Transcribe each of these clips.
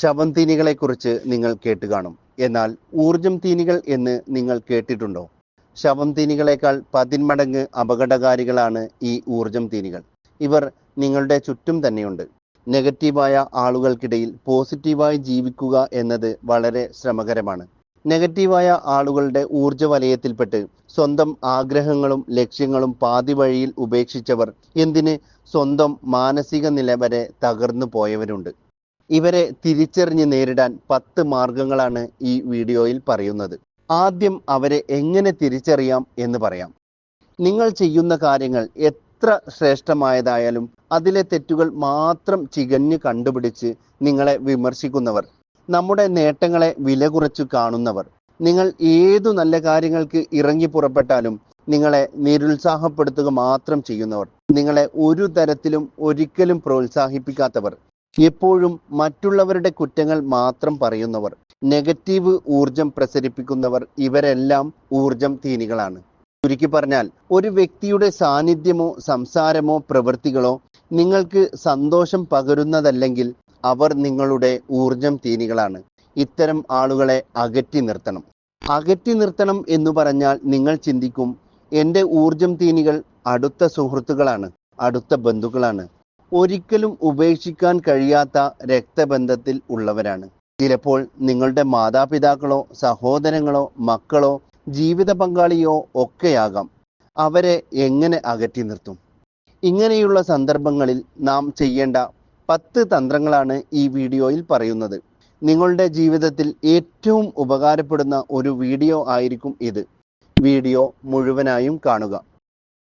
ശവം തീനികളെക്കുറിച്ച് നിങ്ങൾ കേട്ട് കാണും എന്നാൽ ഊർജം തീനികൾ എന്ന് നിങ്ങൾ കേട്ടിട്ടുണ്ടോ? ശവം പതിന്മടങ്ങ് അപകടകാരികളാണ് ഈ ഊർജം തീനികൾ. ഇവർ നിങ്ങളുടെ ചുറ്റും തന്നെയുണ്ട്. നെഗറ്റീവായ ആളുകൾക്കിടയിൽ പോസിറ്റീവായി ജീവിക്കുക എന്നത് വളരെ ശ്രമകരമാണ്. നെഗറ്റീവായ ആളുകളുടെ ഊർജ വലയത്തിൽപ്പെട്ട് സ്വന്തം ആഗ്രഹങ്ങളും ലക്ഷ്യങ്ങളും പാതി വഴിയിൽ ഉപേക്ഷിച്ചവർ എന്തിന് സ്വന്തം മാനസിക നില വരെ തകർന്നു പോയവരുണ്ട്. ഇവരെ തിരിച്ചറിഞ്ഞ് നേരിടാൻ പത്ത് മാർഗങ്ങളാണ് ഈ വീഡിയോയിൽ പറയുന്നത്. ആദ്യം അവരെ എങ്ങനെ തിരിച്ചറിയാം എന്ന് പറയാം. നിങ്ങൾ ചെയ്യുന്ന കാര്യങ്ങൾ എത്ര ശ്രേഷ്ഠമായതായാലും അതിലെ തെറ്റുകൾ മാത്രം ചികഞ്ഞ് കണ്ടുപിടിച്ച് നിങ്ങളെ വിമർശിക്കുന്നവർ നമ്മുടെ നേട്ടങ്ങളെ വില കുറച്ചു കാണുന്നവർ നിങ്ങൾ ഏതു നല്ല കാര്യങ്ങൾക്ക് ഇറങ്ങി പുറപ്പെട്ടാലും നിങ്ങളെ നിരുത്സാഹപ്പെടുത്തുക മാത്രം ചെയ്യുന്നവർ നിങ്ങളെ ഒരു തരത്തിലും ഒരിക്കലും പ്രോത്സാഹിപ്പിക്കാത്തവർ എപ്പോഴും മറ്റുള്ളവരുടെ കുറ്റങ്ങൾ മാത്രം പറയുന്നവർ നെഗറ്റീവ് ഊർജം പ്രസരിപ്പിക്കുന്നവർ ഇവരെല്ലാം ഊർജം തീനികളാണ്. ചുരുക്കി പറഞ്ഞാൽ ഒരു വ്യക്തിയുടെ സാന്നിധ്യമോ സംസാരമോ പ്രവൃത്തികളോ നിങ്ങൾക്ക് സന്തോഷം പകരുന്നതല്ലെങ്കിൽ അവർ നിങ്ങളുടെ ഊർജം തീനികളാണ്. ഇത്തരം ആളുകളെ അകറ്റി നിർത്തണം. അകറ്റി നിർത്തണം എന്ന് പറഞ്ഞാൽ നിങ്ങൾ ചിന്തിക്കും എന്റെ ഊർജം തീനികൾ അടുത്ത സുഹൃത്തുക്കളാണ് അടുത്ത ബന്ധുക്കളാണ്. ഒരിക്കലും ഉപേക്ഷിക്കാൻ കഴിയാത്ത രക്തബന്ധത്തിൽ ഉള്ളവരാണ്. ചിലപ്പോൾ നിങ്ങളുടെ മാതാപിതാക്കളോ സഹോദരങ്ങളോ മക്കളോ ജീവിത പങ്കാളിയോ ഒക്കെയാകാം. അവരെ എങ്ങനെ അകറ്റി നിർത്തും? ഇങ്ങനെയുള്ള സന്ദർഭങ്ങളിൽ നാം ചെയ്യേണ്ട പത്ത് തന്ത്രങ്ങളാണ് ഈ വീഡിയോയിൽ പറയുന്നത്. നിങ്ങളുടെ ജീവിതത്തിൽ ഏറ്റവും ഉപകാരപ്പെടുന്ന ഒരു വീഡിയോ ആയിരിക്കും ഇത്. വീഡിയോ മുഴുവനായും കാണുക.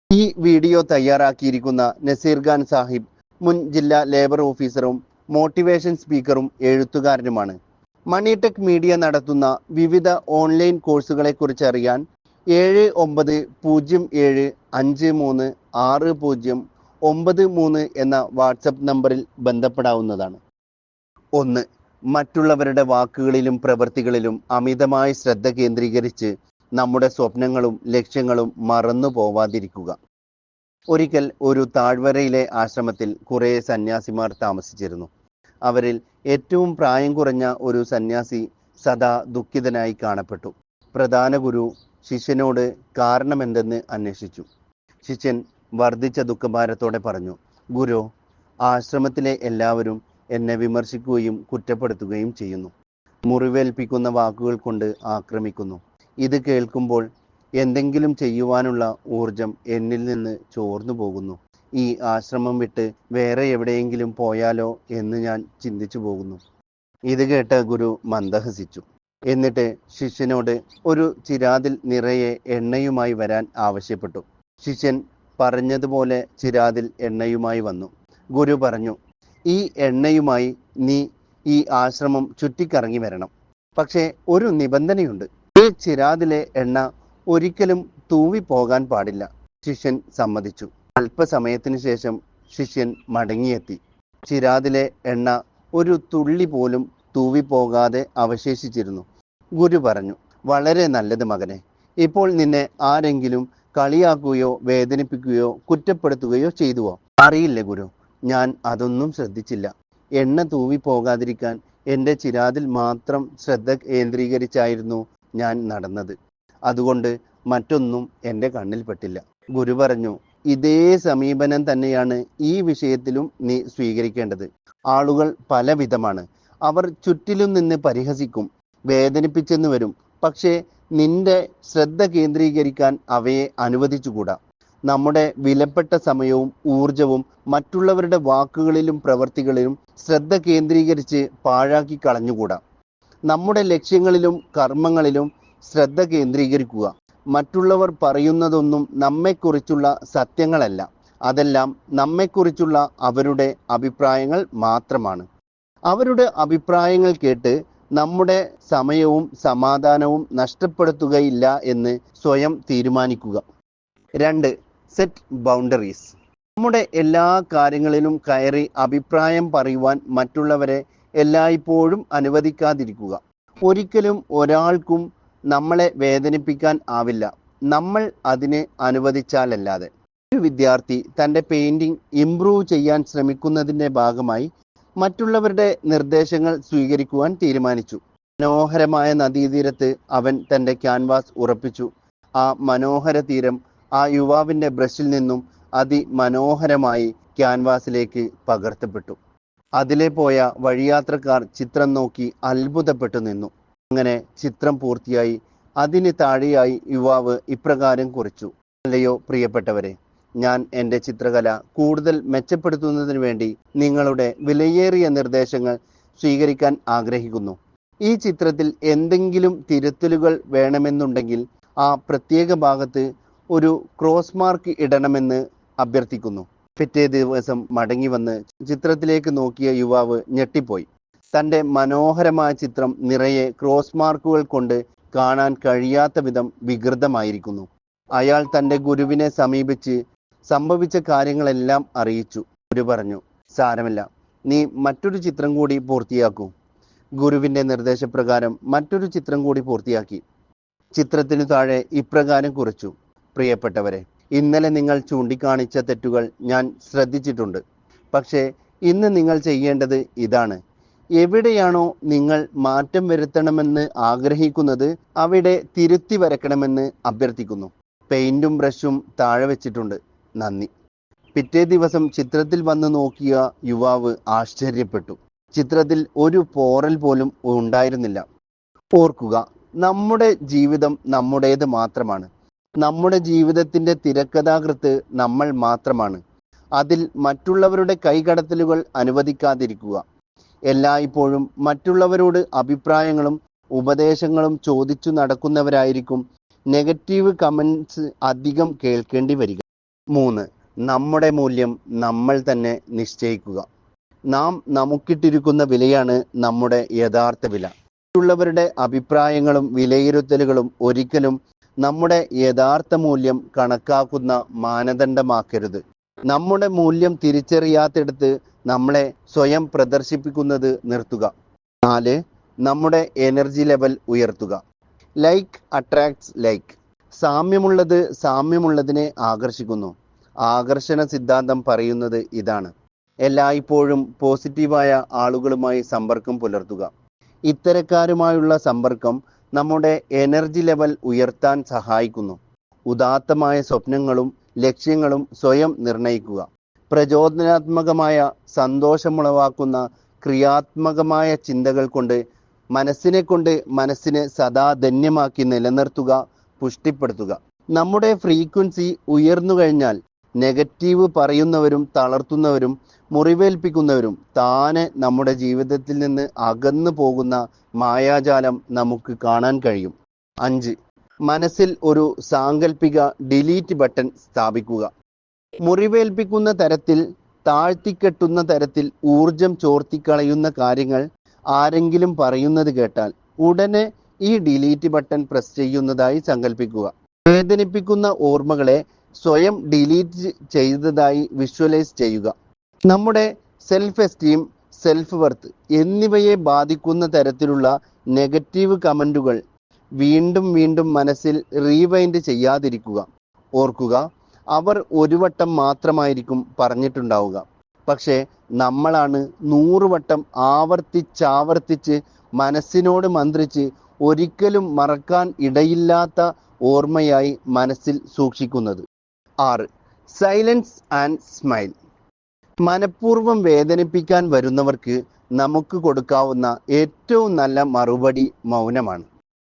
ഈ വീഡിയോ തയ്യാറാക്കിയിരിക്കുന്ന നസീർ ഖാൻ സാഹിബ് മുൻ ജില്ലാ ലേബർ ഓഫീസറും മോട്ടിവേഷൻ സ്പീക്കറും എഴുത്തുകാരനുമാണ്. മണിടെക് മീഡിയ നടത്തുന്ന വിവിധ ഓൺലൈൻ കോഴ്സുകളെ കുറിച്ച് അറിയാൻ ഏഴ് ഒമ്പത് പൂജ്യം ഏഴ് അഞ്ച് മൂന്ന് ആറ് പൂജ്യം ഒമ്പത് മൂന്ന് എന്ന വാട്സപ്പ് നമ്പറിൽ ബന്ധപ്പെടാവുന്നതാണ്. ഒന്ന് മറ്റുള്ളവരുടെ വാക്കുകളിലും പ്രവൃത്തികളിലും അമിതമായി ശ്രദ്ധ കേന്ദ്രീകരിച്ച് നമ്മുടെ സ്വപ്നങ്ങളും ലക്ഷ്യങ്ങളും മറന്നു പോവാതിരിക്കുക ഒരിക്കൽ ഒരു താഴ്വരയിലെ ആശ്രമത്തിൽ കുറെ സന്യാസിമാർ താമസിച്ചിരുന്നു. അവരിൽ ഏറ്റവും പ്രായം കുറഞ്ഞ ഒരു സന്യാസി സദാ ദുഃഖിതനായി കാണപ്പെട്ടു. പ്രധാന ഗുരു ശിഷ്യനോട് കാരണമെന്തെന്ന് അന്വേഷിച്ചു. ശിഷ്യൻ വർദ്ധിച്ച ദുഃഖഭാരത്തോടെ പറഞ്ഞു ഗുരു ആശ്രമത്തിലെ എല്ലാവരും എന്നെ വിമർശിക്കുകയും കുറ്റപ്പെടുത്തുകയും ചെയ്യുന്നു. മുറിവേൽപ്പിക്കുന്ന വാക്കുകൾ കൊണ്ട് ആക്രമിക്കുന്നു. ഇത് കേൾക്കുമ്പോൾ എന്തെങ്കിലും ചെയ്യുവാനുള്ള ഊർജം എന്നിൽ നിന്ന് ചോർന്നു പോകുന്നു. ഈ ആശ്രമം വിട്ട് വേറെ എവിടെയെങ്കിലും പോയാലോ എന്ന് ഞാൻ ചിന്തിച്ചു പോകുന്നു. ഇത് കേട്ട ഗുരു മന്ദഹസിച്ചു. എന്നിട്ട് ശിഷ്യനോട് ഒരു ചിരാതിൽ നിറയെ എണ്ണയുമായി വരാൻ ആവശ്യപ്പെട്ടു. ശിഷ്യൻ പറഞ്ഞതുപോലെ ചിരാതിൽ എണ്ണയുമായി വന്നു. ഗുരു പറഞ്ഞു ഈ എണ്ണയുമായി നീ ഈ ആശ്രമം ചുറ്റിക്കറങ്ങി വരണം. പക്ഷേ ഒരു നിബന്ധനയുണ്ട്. ഈ ചിരാതിലെ എണ്ണ ഒരിക്കലും തൂവി പോകാൻ പാടില്ല. ശിഷ്യൻ സമ്മതിച്ചു. അല്പസമയത്തിന് ശേഷം ശിഷ്യൻ മടങ്ങിയെത്തി. ചിരാതിലെ എണ്ണ ഒരു തുള്ളി പോലും തൂവിപ്പോകാതെ അവശേഷിച്ചിരുന്നു. ഗുരു പറഞ്ഞു വളരെ നല്ലത് മകനെ. ഇപ്പോൾ നിന്നെ ആരെങ്കിലും കളിയാക്കുകയോ വേദനിപ്പിക്കുകയോ കുറ്റപ്പെടുത്തുകയോ ചെയ്തുവോ? അറിയില്ല ഗുരു. ഞാൻ അതൊന്നും ശ്രദ്ധിച്ചില്ല. എണ്ണ തൂവി പോകാതിരിക്കാൻ എന്റെ ചിരാതിൽ മാത്രം ശ്രദ്ധ കേന്ദ്രീകരിച്ചായിരുന്നു ഞാൻ നടന്നത്. അതുകൊണ്ട് മറ്റൊന്നും എന്റെ കണ്ണിൽ പെട്ടില്ല. ഗുരു പറഞ്ഞു ഇതേ സമീപനം തന്നെയാണ് ഈ വിഷയത്തിലും നീ സ്വീകരിക്കേണ്ടത്. ആളുകൾ പലവിധമാണ്. അവർ ചുറ്റിലും നിന്ന് പരിഹസിക്കും വേദനിപ്പിച്ചെന്ന് വരും. പക്ഷേ നിന്റെ ശ്രദ്ധ കേന്ദ്രീകരിക്കാൻ അവയെ അനുവദിച്ചുകൂടാ. നമ്മുടെ വിലപ്പെട്ട സമയവും ഊർജവും മറ്റുള്ളവരുടെ വാക്കുകളിലും പ്രവൃത്തികളിലും ശ്രദ്ധ കേന്ദ്രീകരിച്ച് പാഴാക്കി കളഞ്ഞുകൂടാ. നമ്മുടെ ലക്ഷ്യങ്ങളിലും കർമ്മങ്ങളിലും ശ്രദ്ധ കേന്ദ്രീകരിക്കുക. മറ്റുള്ളവർ പറയുന്നതൊന്നും നമ്മെക്കുറിച്ചുള്ള സത്യങ്ങളല്ല. അതെല്ലാം നമ്മെക്കുറിച്ചുള്ള അവരുടെ അഭിപ്രായങ്ങൾ മാത്രമാണ്. അവരുടെ അഭിപ്രായങ്ങൾ കേട്ട് നമ്മുടെ സമയവും സമാധാനവും നഷ്ടപ്പെടുത്തുകയില്ല എന്ന് സ്വയം തീരുമാനിക്കുക. രണ്ട് സെറ്റ് ബൗണ്ടറീസ് നമ്മുടെ എല്ലാ കാര്യങ്ങളിലും കയറി അഭിപ്രായം പറയുവാൻ മറ്റുള്ളവരെ എല്ലായ്പ്പോഴും അനുവദിക്കാതിരിക്കുക. ഒരിക്കലും ഒരാൾക്കും നമ്മളെ വേദനിപ്പിക്കാൻ ആവില്ല. നമ്മൾ അതിനെ അനുവദിച്ചാലല്ലാതെ. ഒരു വിദ്യാർത്ഥി തന്റെ പെയിന്റിംഗ് ഇംപ്രൂവ് ചെയ്യാൻ ശ്രമിക്കുന്നതിന്റെ ഭാഗമായി മറ്റുള്ളവരുടെ നിർദ്ദേശങ്ങൾ സ്വീകരിക്കുവാൻ തീരുമാനിച്ചു. മനോഹരമായ നദീതീരത്ത് അവൻ തന്റെ ക്യാൻവാസ് ഉറപ്പിച്ചു. ആ മനോഹര തീരം ആ യുവാവിന്റെ ബ്രഷിൽ നിന്നും അതിമനോഹരമായി ക്യാൻവാസിലേക്ക് പകർത്തപ്പെട്ടു. അതിലെ പോയ വഴിയാത്രക്കാർ ചിത്രം നോക്കി അത്ഭുതപ്പെട്ടു നിന്നു. അങ്ങനെ ചിത്രം പൂർത്തിയായി അതിന് താഴെയായി യുവാവ് ഇപ്രകാരം കുറിച്ചു. അല്ലയോ പ്രിയപ്പെട്ടവരെ ഞാൻ എന്റെ ചിത്രകല കൂടുതൽ മെച്ചപ്പെടുത്തുന്നതിന് വേണ്ടി നിങ്ങളുടെ വിലയേറിയ നിർദ്ദേശങ്ങൾ സ്വീകരിക്കാൻ ആഗ്രഹിക്കുന്നു. ഈ ചിത്രത്തിൽ എന്തെങ്കിലും തിരുത്തലുകൾ വേണമെന്നുണ്ടെങ്കിൽ ആ പ്രത്യേക ഭാഗത്ത് ഒരു ക്രോസ് മാർക്ക് ഇടണമെന്ന് അഭ്യർത്ഥിക്കുന്നു. പിറ്റേ ദിവസം മടങ്ങി വന്ന് ചിത്രത്തിലേക്ക് നോക്കിയ യുവാവ് ഞെട്ടിപ്പോയി. തന്റെ മനോഹരമായ ചിത്രം നിറയെ ക്രോസ് മാർക്കുകൾ കൊണ്ട് കാണാൻ കഴിയാത്ത വിധം വികൃതമായിരിക്കുന്നു. അയാൾ തന്റെ ഗുരുവിനെ സമീപിച്ച് സംഭവിച്ച കാര്യങ്ങളെല്ലാം അറിയിച്ചു. ഗുരു പറഞ്ഞു സാരമില്ല നീ മറ്റൊരു ചിത്രം കൂടി പൂർത്തിയാക്കൂ. ഗുരുവിന്റെ നിർദ്ദേശപ്രകാരം മറ്റൊരു ചിത്രം കൂടി പൂർത്തിയാക്കി. ചിത്രത്തിനു താഴെ ഇപ്രകാരം കുറിച്ചു. പ്രിയപ്പെട്ടവരെ ഇന്നലെ നിങ്ങൾ ചൂണ്ടിക്കാണിച്ച തെറ്റുകൾ ഞാൻ ശ്രദ്ധിച്ചിട്ടുണ്ട്. പക്ഷേ ഇന്ന് നിങ്ങൾ ചെയ്യേണ്ടത് ഇതാണ്. എവിടെയാണോ നിങ്ങൾ മാറ്റം വരുത്തണമെന്ന് ആഗ്രഹിക്കുന്നത് അവിടെ തിരുത്തി വരക്കണമെന്ന് അഭ്യർത്ഥിക്കുന്നു. പെയിന്റും ബ്രഷും താഴെ വെച്ചിട്ടുണ്ട്. നന്ദി. പിറ്റേ ദിവസം ചിത്രത്തിൽ വന്ന് നോക്കിയ യുവാവ് ആശ്ചര്യപ്പെട്ടു. ചിത്രത്തിൽ ഒരു പോറൽ പോലും ഉണ്ടായിരുന്നില്ല. ഓർക്കുക നമ്മുടെ ജീവിതം നമ്മുടേത് മാത്രമാണ്. നമ്മുടെ ജീവിതത്തിന്റെ തിരക്കഥാകൃത്ത് നമ്മൾ മാത്രമാണ്. അതിൽ മറ്റുള്ളവരുടെ കൈകടത്തലുകൾ അനുവദിക്കാതിരിക്കുക. എല്ലായ്പ്പോഴും മറ്റുള്ളവരോട് അഭിപ്രായങ്ങളും ഉപദേശങ്ങളും ചോദിച്ചു നടക്കുന്നവരായിരിക്കും. നെഗറ്റീവ് കമൻസ് അധികം കേൾക്കേണ്ടി വരിക. മൂന്ന് നമ്മുടെ മൂല്യം നമ്മൾ തന്നെ നിശ്ചയിക്കുക. നാം നമുക്കിട്ടിരിക്കുന്ന വിലയാണ് നമ്മുടെ യഥാർത്ഥ വില. മറ്റുള്ളവരുടെ അഭിപ്രായങ്ങളും വിലയിരുത്തലുകളും ഒരിക്കലും നമ്മുടെ യഥാർത്ഥ മൂല്യം കണക്കാക്കുന്ന മാനദണ്ഡമാക്കരുത്. നമ്മുടെ മൂല്യം തിരിച്ചറിയാത്തിടത്ത് നമ്മളെ സ്വയം പ്രദർശിപ്പിക്കുന്നത് നിർത്തുക. നാല് നമ്മുടെ എനർജി ലെവൽ ഉയർത്തുക. ലൈക്ക് അട്രാക്ട്സ് ലൈക്ക് സാമ്യമുള്ളത് സാമ്യമുള്ളതിനെ ആകർഷിക്കുന്നു. ആകർഷണ സിദ്ധാന്തം പറയുന്നത് ഇതാണ്. എല്ലായ്പ്പോഴും പോസിറ്റീവായ ആളുകളുമായി സമ്പർക്കം പുലർത്തുക. ഇത്തരക്കാരുമായുള്ള സമ്പർക്കം നമ്മുടെ എനർജി ലെവൽ ഉയർത്താൻ സഹായിക്കുന്നു. ഉദാത്തമായ സ്വപ്നങ്ങളും ലക്ഷ്യങ്ങളും സ്വയം നിർണയിക്കുക. പ്രചോദനാത്മകമായ സന്തോഷമുളവാക്കുന്ന ക്രിയാത്മകമായ ചിന്തകൾ കൊണ്ട് മനസ്സിനെ കൊണ്ട് മനസ്സിനെ സദാ ധന്യമാക്കി നിലനിർത്തുക പുഷ്ടിപ്പെടുത്തുക. നമ്മുടെ ഫ്രീക്വൻസി ഉയർന്നു കഴിഞ്ഞാൽ നെഗറ്റീവ് പറയുന്നവരും തളർത്തുന്നവരും മുറിവേൽപ്പിക്കുന്നവരും താനെ നമ്മുടെ ജീവിതത്തിൽ നിന്ന് അകന്നു പോകുന്ന മായാജാലം നമുക്ക് കാണാൻ കഴിയും. അഞ്ച്. മനസ്സിൽ ഒരു സാങ്കല്പിക ഡിലീറ്റ് ബട്ടൺ സ്ഥാപിക്കുക. മുറിവേൽപ്പിക്കുന്ന തരത്തിൽ താഴ്ത്തിക്കെട്ടുന്ന തരത്തിൽ ഊർജം ചോർത്തിക്കളയുന്ന കാര്യങ്ങൾ ആരെങ്കിലും പറയുന്നത് കേട്ടാൽ ഉടനെ ഈ ഡിലീറ്റ് ബട്ടൺ പ്രസ് ചെയ്യുന്നതായി സങ്കല്പിക്കുക വേദനിപ്പിക്കുന്ന ഓർമ്മകളെ സ്വയം ഡിലീറ്റ് ചെയ്തതായി വിഷ്വലൈസ് ചെയ്യുക. നമ്മുടെ സെൽഫ് എസ്റ്റീം സെൽഫ് വർത്ത് എന്നിവയെ ബാധിക്കുന്ന തരത്തിലുള്ള നെഗറ്റീവ് കമന്റുകൾ വീണ്ടും വീണ്ടും മനസ്സിൽ റീവൈൻഡ് ചെയ്യാതിരിക്കുക. ഓർക്കുക അവർ ഒരു വട്ടം മാത്രമായിരിക്കും പറഞ്ഞിട്ടുണ്ടാവുക. പക്ഷേ നമ്മളാണ് നൂറുവട്ടം ആവർത്തിച്ചാവർത്തിച്ച് മനസ്സിനോട് മന്ത്രിച്ച് ഒരിക്കലും മറക്കാൻ ഇടയില്ലാത്ത ഓർമ്മയായി മനസ്സിൽ സൂക്ഷിക്കുന്നത്. ആറ് സൈലൻസ് ആൻഡ് സ്മൈൽ മനഃപൂർവം വേദനിപ്പിക്കാൻ വരുന്നവർക്ക് നമുക്ക് കൊടുക്കാവുന്ന ഏറ്റവും നല്ല മറുപടി മൗനമാണ്.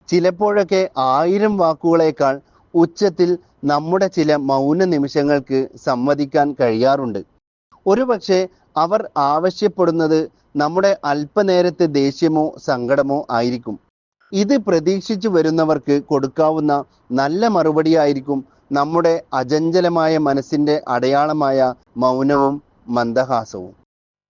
ചിലപ്പോഴൊക്കെ ആയിരം വാക്കുകളേക്കാൾ ഉച്ചത്തിൽ നമ്മുടെ ചില മൗന നിമിഷങ്ങൾക്ക് സമ്മതിക്കാൻ കഴിയാറുണ്ട്. ഒരുപക്ഷെ അവർ ആവശ്യപ്പെടുന്നത് നമ്മുടെ അല്പനേരത്തെ ദേഷ്യമോ സങ്കടമോ ആയിരിക്കും. ഇത് പ്രതീക്ഷിച്ചു വരുന്നവർക്ക് കൊടുക്കാവുന്ന നല്ല മറുപടിയായിരിക്കും നമ്മുടെ അചഞ്ചലമായ മനസ്സിന്റെ അടയാളമായ മൗനവും മന്ദഹാസവും.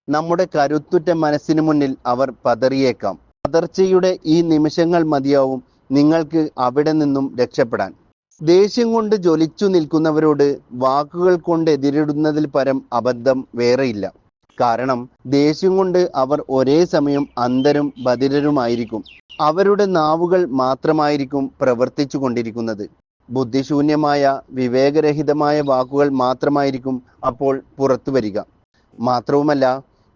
നമ്മുടെ കരുത്തുറ്റ മനസ്സിന് മുന്നിൽ അവർ പതറിയേക്കാം. പതർച്ചയുടെ ഈ നിമിഷങ്ങൾ മതിയാവും നിങ്ങൾക്ക് അവിടെ നിന്നും രക്ഷപ്പെടാൻ. ദേഷ്യം കൊണ്ട് ജ്വലിച്ചു നിൽക്കുന്നവരോട് വാക്കുകൾ കൊണ്ട് എതിരിടുന്നതിൽ പരം അബദ്ധം വേറെയില്ല. കാരണം ദേഷ്യം കൊണ്ട് അവർ ഒരേ സമയം അന്തരും ബധിരരുമായിരിക്കും. അവരുടെ നാവുകൾ മാത്രമായിരിക്കും പ്രവർത്തിച്ചു കൊണ്ടിരിക്കുന്നത്. ബുദ്ധിശൂന്യമായ വിവേകരഹിതമായ വാക്കുകൾ മാത്രമായിരിക്കും അപ്പോൾ പുറത്തു വരിക. മാത്രവുമല്ല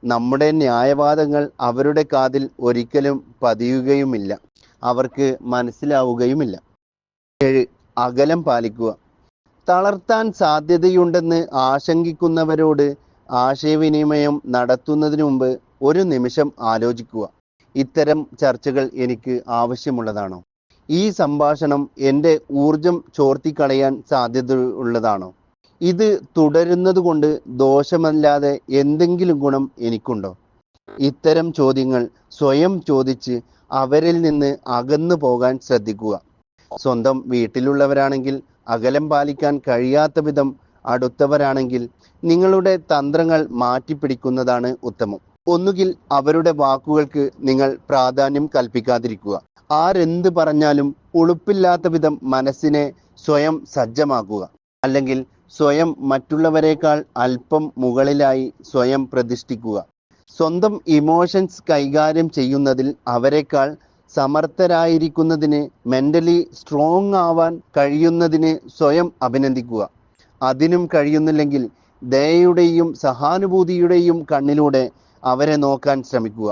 നമ്മുടെ ന്യായവാദങ്ങൾ അവരുടെ കാതിൽ ഒരിക്കലും പതിയുകയുമില്ല. അവർക്ക് മനസ്സിലാവുകയുമില്ല. ഏഴ് അകലം പാലിക്കുക. തളർത്താൻ സാധ്യതയുണ്ടെന്ന് ആശങ്കിക്കുന്നവരോട് ആശയവിനിമയം നടത്തുന്നതിന് മുമ്പ് ഒരു നിമിഷം ആലോചിക്കുക. ഇത്തരം ചർച്ചകൾ എനിക്ക് ആവശ്യമുള്ളതാണോ? ഈ സംഭാഷണം എന്റെ ഊർജം ചോർത്തിക്കളയാൻ സാധ്യതയുള്ളതാണോ? ഇത് തുടരുന്നത് കൊണ്ട് ദോഷമല്ലാതെ എന്തെങ്കിലും ഗുണം എനിക്കുണ്ടോ? ഇത്തരം ചോദ്യങ്ങൾ സ്വയം ചോദിച്ച് അവരിൽ നിന്ന് അകന്നു പോകാൻ ശ്രദ്ധിക്കുക. സ്വന്തം വീട്ടിലുള്ളവരാണെങ്കിൽ അകലം പാലിക്കാൻ കഴിയാത്ത വിധം അടുത്തവരാണെങ്കിൽ നിങ്ങളുടെ തന്ത്രങ്ങൾ മാറ്റിപ്പിടിക്കുന്നതാണ് ഉത്തമം. ഒന്നുകിൽ അവരുടെ വാക്കുകൾക്ക് നിങ്ങൾ പ്രാധാന്യം കൽപ്പിക്കാതിരിക്കുക. ആരെന്ത് പറഞ്ഞാലും ഉളുപ്പില്ലാത്ത വിധം മനസ്സിനെ സ്വയം സജ്ജമാക്കുക. അല്ലെങ്കിൽ സ്വയം മറ്റുള്ളവരെക്കാൾ അല്പം മുകളിലായി സ്വയം പ്രതിഷ്ഠിക്കുക. സ്വന്തം ഇമോഷൻസ് കൈകാര്യം ചെയ്യുന്നതിൽ അവരെക്കാൾ സമർത്ഥരായിരിക്കുന്നതിന് മെന്റലി സ്ട്രോങ് ആവാൻ കഴിയുന്നതിന് സ്വയം അഭിനന്ദിക്കുക. അതിനും കഴിയുന്നില്ലെങ്കിൽ ദയയുടെയും സഹാനുഭൂതിയുടെയും കണ്ണിലൂടെ അവരെ നോക്കാൻ ശ്രമിക്കുക.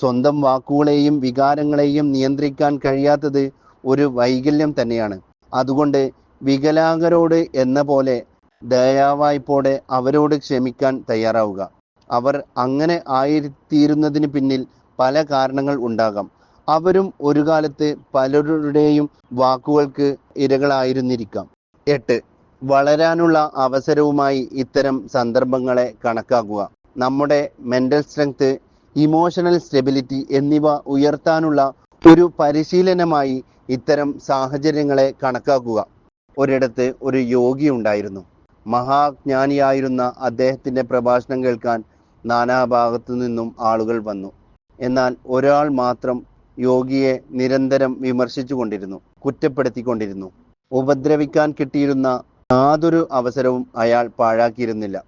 സ്വന്തം വാക്കുകളെയും വികാരങ്ങളെയും നിയന്ത്രിക്കാൻ കഴിയാത്തത് ഒരു വൈകല്യം തന്നെയാണ്. അതുകൊണ്ട് വികലാംഗരോട് എന്ന പോലെ ദയാവായ്പോടെ അവരോട് ക്ഷമിക്കാൻ തയ്യാറാവുക. അവർ അങ്ങനെ ആയിത്തീരുന്നതിന് പിന്നിൽ പല കാരണങ്ങൾ ഉണ്ടാകാം. അവരും ഒരു കാലത്ത് പലരുടെയും വാക്കുകൾക്ക് ഇരകളായിരുന്നിരിക്കാം. എട്ട്. വളരാനുള്ള അവസരവുമായി ഇത്തരം സന്ദർഭങ്ങളെ കണക്കാക്കുക. നമ്മുടെ മെന്റൽ സ്ട്രെങ്ത് ഇമോഷണൽ സ്റ്റെബിലിറ്റി എന്നിവ ഉയർത്താനുള്ള ഒരു പരിശീലനമായി ഇത്തരം സാഹചര്യങ്ങളെ കണക്കാക്കുക. ഒരിടത്ത് ഒരു യോഗി ഉണ്ടായിരുന്നു. മഹാജ്ഞാനിയായിരുന്ന അദ്ദേഹത്തിന്റെ പ്രഭാഷണം കേൾക്കാൻ നാനാഭാഗത്തു നിന്നും ആളുകൾ വന്നു. എന്നാൽ ഒരാൾ മാത്രം യോഗിയെ നിരന്തരം വിമർശിച്ചുകൊണ്ടിരുന്നു കുറ്റപ്പെടുത്തിക്കൊണ്ടിരുന്നു. ഉപദ്രവിക്കാൻ കിട്ടിയിരുന്ന യാതൊരു അവസരവും അയാൾ പാഴാക്കിയിരുന്നില്ല.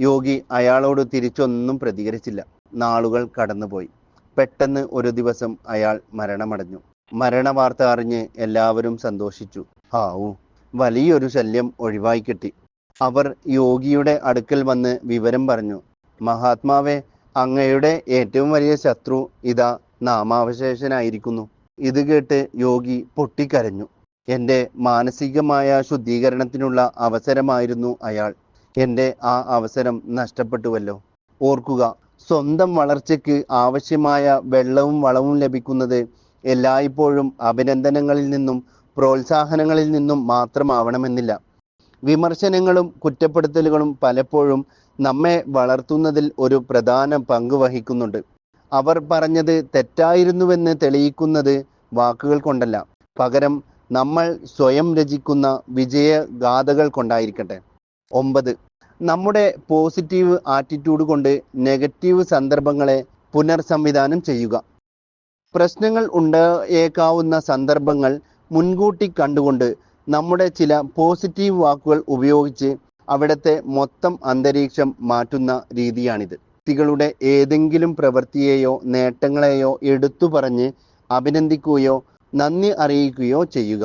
യോഗി അയാളോട് തിരിച്ചൊന്നും പ്രതികരിച്ചില്ല. നാളുകൾ കടന്നുപോയി. പെട്ടെന്ന് ഒരു ദിവസം അയാൾ മരണമടഞ്ഞു. മരണവാർത്ത അറിഞ്ഞ് എല്ലാവരും സന്തോഷിച്ചു. ഹാവു വലിയൊരു ശല്യം ഒഴിവായി കിട്ടി. അവർ യോഗിയുടെ അടുക്കൽ വന്ന് വിവരം പറഞ്ഞു. മഹാത്മാവെ അങ്ങയുടെ ഏറ്റവും വലിയ ശത്രു ഇതാ നാമാവശേഷനായിരിക്കുന്നു. ഇത് കേട്ട് യോഗി പൊട്ടിക്കരഞ്ഞു. എന്റെ മാനസികമായ ശുദ്ധീകരണത്തിനുള്ള അവസരമായിരുന്നു അയാൾ. എന്റെ ആ അവസരം നഷ്ടപ്പെട്ടുവല്ലോ. ഓർക്കുക സ്വന്തം വളർച്ചയ്ക്ക് ആവശ്യമായ വെള്ളവും വളവും ലഭിക്കുന്നത് എല്ലായ്പ്പോഴും അഭിനന്ദനങ്ങളിൽ നിന്നും പ്രോത്സാഹനങ്ങളിൽ നിന്നും മാത്രമാവണമെന്നില്ല. വിമർശനങ്ങളും കുറ്റപ്പെടുത്തലുകളും പലപ്പോഴും നമ്മെ വളർത്തുന്നതിൽ ഒരു പ്രധാന പങ്ക് വഹിക്കുന്നുണ്ട്. അവർ പറഞ്ഞത് തെറ്റായിരുന്നുവെന്ന് തെളിയിക്കുന്നത് വാക്കുകൾ കൊണ്ടല്ല. പകരം നമ്മൾ സ്വയം രചിക്കുന്ന വിജയഗാഥകൾ കൊണ്ടായിരിക്കട്ടെ. ഒമ്പത്. നമ്മുടെ പോസിറ്റീവ് ആറ്റിറ്റ്യൂഡ് കൊണ്ട് നെഗറ്റീവ് സന്ദർഭങ്ങളെ പുനർസംവിധാനം ചെയ്യുക. പ്രശ്നങ്ങൾ ഉണ്ടായേക്കാവുന്ന സന്ദർഭങ്ങൾ മുൻകൂട്ടി കണ്ടുകൊണ്ട് നമ്മുടെ ചില പോസിറ്റീവ് വാക്കുകൾ ഉപയോഗിച്ച് അവിടുത്തെ മൊത്തം അന്തരീക്ഷം മാറ്റുന്ന രീതിയാണിത്. വ്യക്തികളുടെ ഏതെങ്കിലും പ്രവൃത്തിയെയോ നേട്ടങ്ങളെയോ എടുത്തു പറഞ്ഞ് അഭിനന്ദിക്കുകയോ നന്ദി അറിയിക്കുകയോ ചെയ്യുക.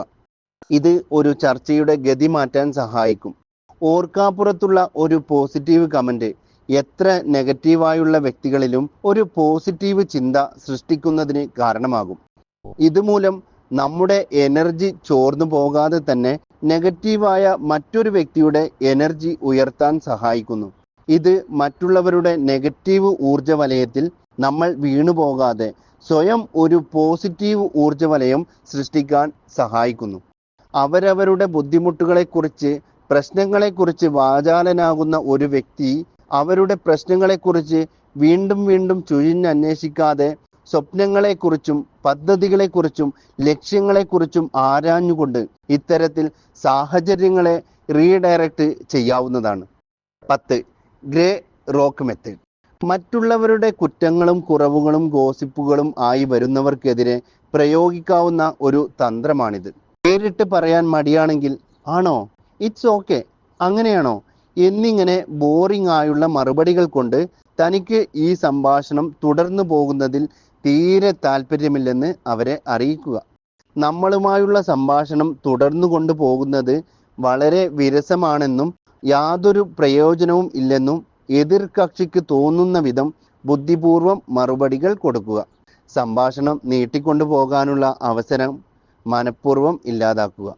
ഇത് ഒരു ചർച്ചയുടെ ഗതി മാറ്റാൻ സഹായിക്കും. ഓർക്കാപ്പുറത്തുള്ള ഒരു പോസിറ്റീവ് കമന്റ് എത്ര നെഗറ്റീവായുള്ള വ്യക്തികളിലും ഒരു പോസിറ്റീവ് ചിന്ത സൃഷ്ടിക്കുന്നതിന് കാരണമാകും. ഇതുമൂലം നമ്മുടെ എനർജി ചോർന്നു പോകാതെ തന്നെ നെഗറ്റീവായ മറ്റൊരു വ്യക്തിയുടെ എനർജി ഉയർത്താൻ സഹായിക്കുന്നു. ഇത് മറ്റുള്ളവരുടെ നെഗറ്റീവ് ഊർജ വലയത്തിൽ നമ്മൾ വീണുപോകാതെ സ്വയം ഒരു പോസിറ്റീവ് ഊർജ വലയം സൃഷ്ടിക്കാൻ സഹായിക്കുന്നു. അവരവരുടെ ബുദ്ധിമുട്ടുകളെക്കുറിച്ച് പ്രശ്നങ്ങളെക്കുറിച്ച് വാചാലനാകുന്ന ഒരു വ്യക്തി അവരുടെ പ്രശ്നങ്ങളെക്കുറിച്ച് വീണ്ടും വീണ്ടും ചുഴിഞ്ഞന്വേഷിക്കാതെ സ്വപ്നങ്ങളെക്കുറിച്ചും പദ്ധതികളെക്കുറിച്ചും ലക്ഷ്യങ്ങളെക്കുറിച്ചും ആരാഞ്ഞുകൊണ്ട് ഇത്തരത്തിൽ സാഹചര്യങ്ങളെ റീഡയറക്റ്റ് ചെയ്യാവുന്നതാണ്. പത്ത് ഗ്രേ റോക്ക് മെത്തേഡ്. മറ്റുള്ളവരുടെ കുറ്റങ്ങളും കുറവുകളും ഗോസിപ്പുകളും ആയി വരുന്നവർക്കെതിരെ പ്രയോഗിക്കാവുന്ന ഒരു തന്ത്രമാണിത്. നേരിട്ട് പറയാൻ മടിയാണെങ്കിൽ ആണോ? ഇറ്റ്സ് ഓക്കെ അങ്ങനെയാണോ? എന്നിങ്ങനെ ബോറിംഗ് ആയുള്ള മറുപടികൾ കൊണ്ട് തനിക്ക് ഈ സംഭാഷണം തുടർന്നു പോകുന്നതിൽ തീരെ താല്പര്യമില്ലെന്ന് അവരെ അറിയിക്കുക. നമ്മളുമായുള്ള സംഭാഷണം തുടർന്നു കൊണ്ടുപോകുന്നത് വളരെ വിരസമാണെന്നും യാതൊരു പ്രയോജനവും ഇല്ലെന്നും എതിർ കക്ഷിക്ക് തോന്നുന്ന വിധം ബുദ്ധിപൂർവം മറുപടികൾ കൊടുക്കുക. സംഭാഷണം നീട്ടിക്കൊണ്ടു പോകാനുള്ള അവസരം മനഃപൂർവം ഇല്ലാതാക്കുക.